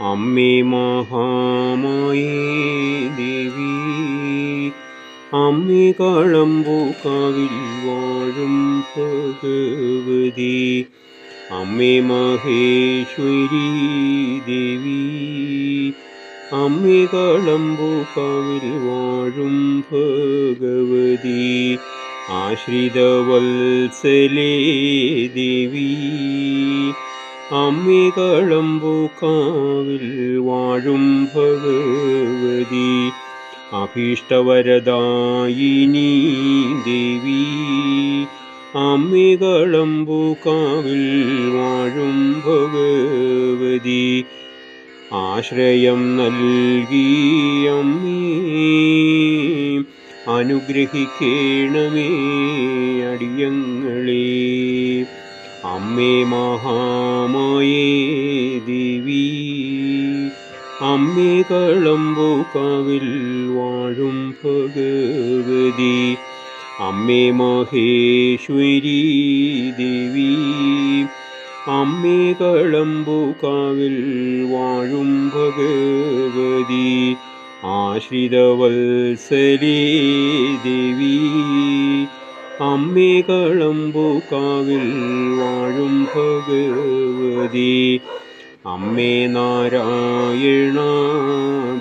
അമ്മേ മഹാമായി ദേവി അമ്മേ കാളമ്പൂക്കാവിൽ വാഴും ഭഗവതി അമ്മേ മഹേശ്വരി ദേവി അമ്മേ കാളമ്പൂക്കാവിൽ വാഴും ഭഗവതി ആശ്രിതവത്സലേ ദേവി. അമ്മേ പൂക്കാവിൽ വാഴും ഭഗവതി. അഭീഷ്ടവരദായിനി ദേവി. അമ്മികളും പൂക്കാവിൽ വാഴും ഭഗവതി. ആശ്രയം നൽകി അമ്മീ. അനുഗ്രഹിക്കണമേ അടിയങ്ങളെ. അമ്മേ മഹാമായേ ദേവി അമ്മേ കളമ്പൂക്കാവിൽ വാഴും ഭഗവതി അമ്മേ മഹേശ്വരി ദേവി അമ്മേ കളമ്പൂക്കാവിൽ വാഴും ഭഗവതി ആശ്രിതവത്സലേ ദേവി. അമ്മേ കളമ്പൂക്കാവിൽ വാഴും ഭഗവതി. അമ്മേ നാരായണ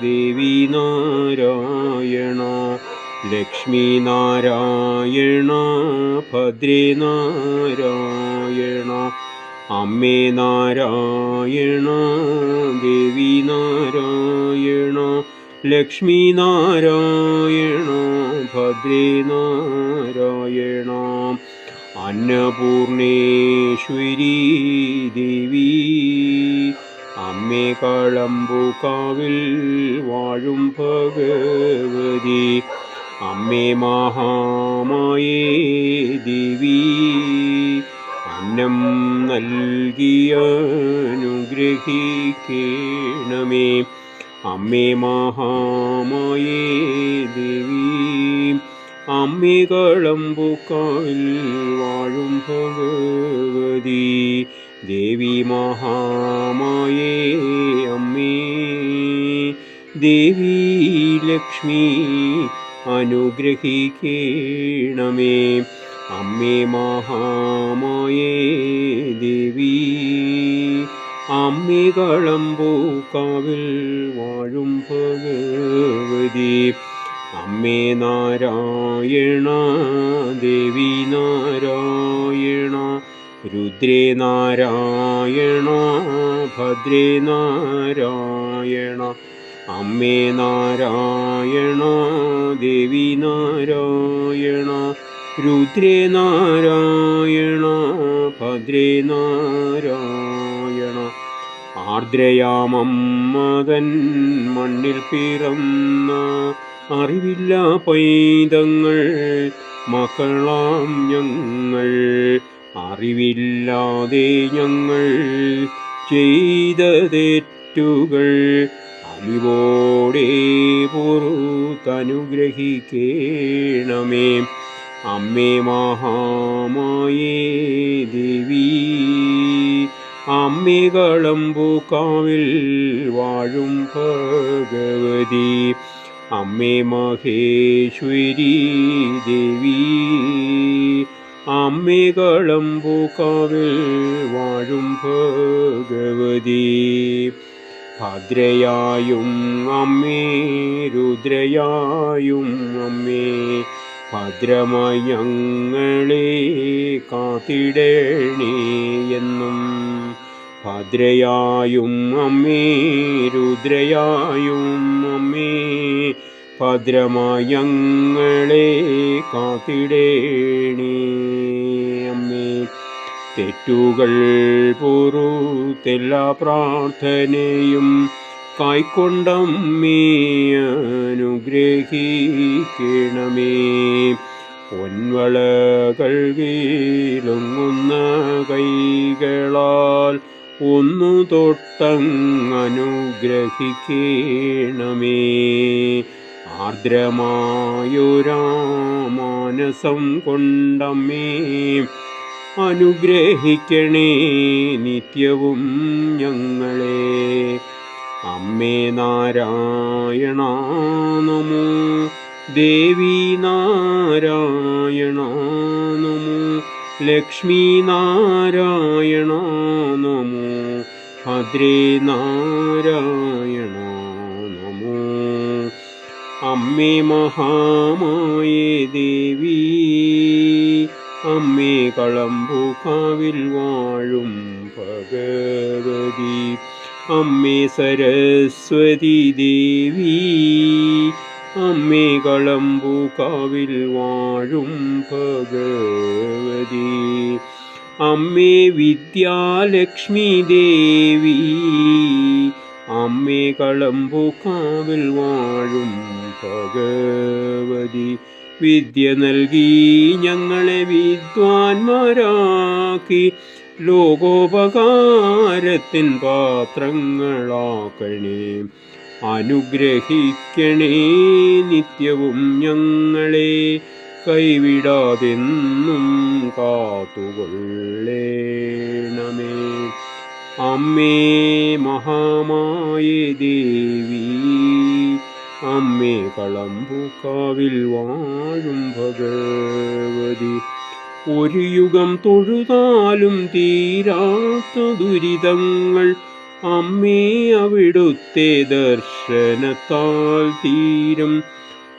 ദേവി നാരായണ ലക്ഷ്മി നാരായണ ഭദ്രേ നാരായണ. അമ്മേ നാരായണ ദേവി നാരായണ. ലക്ഷ്മി ഭദ്രീനാരായണോ ഭദ്രേ അന്നപൂർണേശ്വരി ദേവി അമ്മേ കളമ്പുകാവിൽ വാഴും ഭഗവതി. അമ്മേ മഹാമായേ ദേവി അന്നം നൽകിയ അനുഗ്രഹിക്കണമേ. അമ്മേ മഹാമായേ ദേവി അമ്മേ കളമ്പുക്കാവിൽ വാഴും ഭഗവതി. ദേവി മഹാമായേ അമ്മേ ദേവി ലക്ഷ്മി അനുഗ്രഹിക്കണമേ. അമ്മേ മഹാമായേ ദേവി അമ്മേ കളമ്പൂക്കാവിൽ വാഴും ഭഗവതി. അമ്മേ നാരായണ ദേവി നാരായണ രുദ്രേ നാരായണ ഭദ്രേ നാരായണ. അമ്മേ നാരായണ ദേവി നാരായണ രുദ്രേ നാരായണ ഭദ്രേ നാരായണ. ആർദ്രയാമമ്മതൻ മണ്ണിൽ പിറന്ന അറിവില്ല പൈതങ്ങൾ. മക്കളാം ഞങ്ങൾ അറിവില്ലാതെ ഞങ്ങൾ ചെയ്ത തെറ്റുകൾ അറിവോടെ പുറത്തനുഗ്രഹിക്കണമേ. അമ്മേ മഹാമായേ ദേവി അമ്മേ കളമ്പൂക്കാവിൽ വാഴും ഭഗവതി. അമ്മേ മഹേശ്വരി ദേവി. അമ്മികളമ്പൂക്കാവിൽ വാഴും ഭഗവതി. ഭദ്രയായും അമ്മേ രുദ്രയായും അമ്മേ ഭദ്രമായി ഞങ്ങളെ എന്നും. ഭദ്രയായും അമ്മേ രുദ്രയായും അമ്മേ ഭദ്രമായങ്ങളെ കാത്തിടേണി അമ്മേ. തെറ്റുകൾ പൊറുത്തെല്ലാ പ്രാർത്ഥനയും കായ്ക്കൊണ്ടമ്മേ അനുഗ്രഹിക്കണമേ. പൊൻവളകൾ വീലുങ്ങുന്ന കൈകളാൽ ഒന്നു തൊട്ടങ്ങനുഗ്രഹിക്കണമേ. ആർദ്രമായൊരാമാനസം കൊണ്ടമ്മേ അനുഗ്രഹിക്കണേ നിത്യവും ഞങ്ങളെ. അമ്മേ നാരായണ നമോ ദേവി നാരായണ നമോ. ലക്ഷ്മി നാരായണ നമോ ഭദ്രേ നമോ അമ്മേ മഹാമായേ ദേവി അമ്മേ കളമ്പുകാവിൽ വാഴും ഭഗവതി. അമ്മേ സരസ്വതി ദേവി അമ്മേ കളമ്പുകാവിൽ വാഴും ഭഗവതി. അമ്മേ വിദ്യാലക്ഷ്മി ദേവി. അമ്മേ കളമ്പുകാവിൽ വാഴും ഭഗവതി. വിദ്യ നൽകി ഞങ്ങളെ വിദ്വാൻമാരാക്കി. ലോകോപകാരത്തിൻ പാത്രങ്ങളാക്കണേ. അനുഗ്രഹിക്കണേ നിത്യവും ഞങ്ങളെ. കൈവിടാതെന്നും കാത്തുകൊള്ളേണമേ അമ്മേ മഹാമായ ദേവി അമ്മേ കളമ്പുക്കാവിൽ വാഴും ഭഗവതി. ഒരു യുഗം തൊഴുതാലും തീരാത്ത ദുരിതങ്ങൾ അമ്മേ അവിടുത്തെ ദർശനത്താൽ തീരും.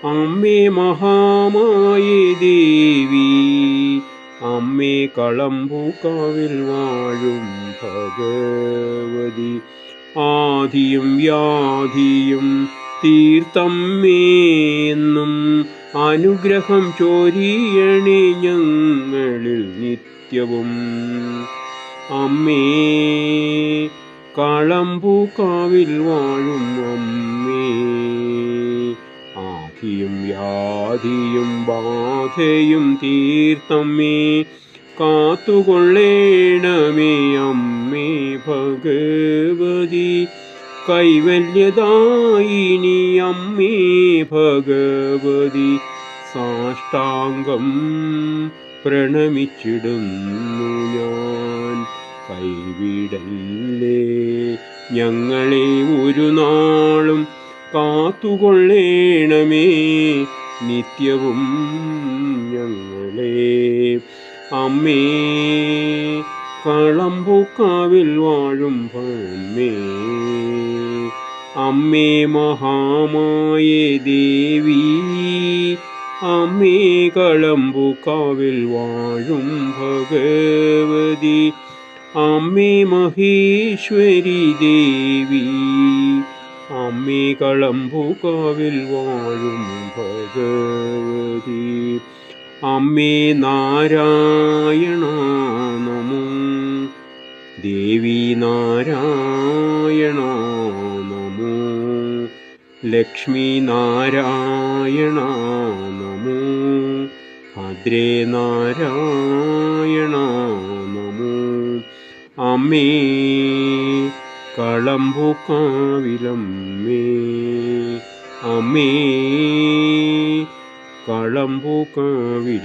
അമ്മേ മഹാമായ ദേവി. അമ്മേ കളമ്പൂക്കാവിൽ വാഴും ഭഗവതി. ആദിയും വ്യാധിയും തീർത്തമ്മേന്നും അനുഗ്രഹം ചോരിയണേ ഞങ്ങളിൽ നിത്യവും. അമ്മേ കളമ്പൂക്കാവിൽ വാഴും അമ്മേ. ആധിയും വ്യാധിയും ബാധയും തീർത്തമ്മേ. കാത്തുകൊള്ളേണമേ അമ്മേ ഭഗവതി. കൈവല്യദായിനി അമ്മേ ഭഗവതി. സാഷ്ടാംഗം പ്രണമിച്ചിടുന്നു ഞാൻ. കൈവിടല്ലേ. ഞങ്ങളെ ഒരു നാളും കാത്തുകൊള്ളേണമേ. നിത്യവും ഞങ്ങളെ. അമ്മേ കളമ്പൂക്കാവിൽ വാഴും പഴമേ. അമ്മേ മഹാമായ ദേവി. അമ്മേ കളമ്പൂക്കാവിൽ വാഴും ഭഗവതി. അമ്മേ മഹേശ്വരി ദേവി അമ്മേ കളമ്പുകാവിൽ വാഴും ഭഗവതി. അമ്മേ നാരായണ നമോ. ദേവി നാരായണ നമോ. ലക്ഷ്മി നാരായണ നമോ. ഭദ്രേ നാരായണ അമ്മേ കളമ്പൂക്കാവിലമ്മേ അമ്മേ കളമ്പുക്കാവിലമ്മേ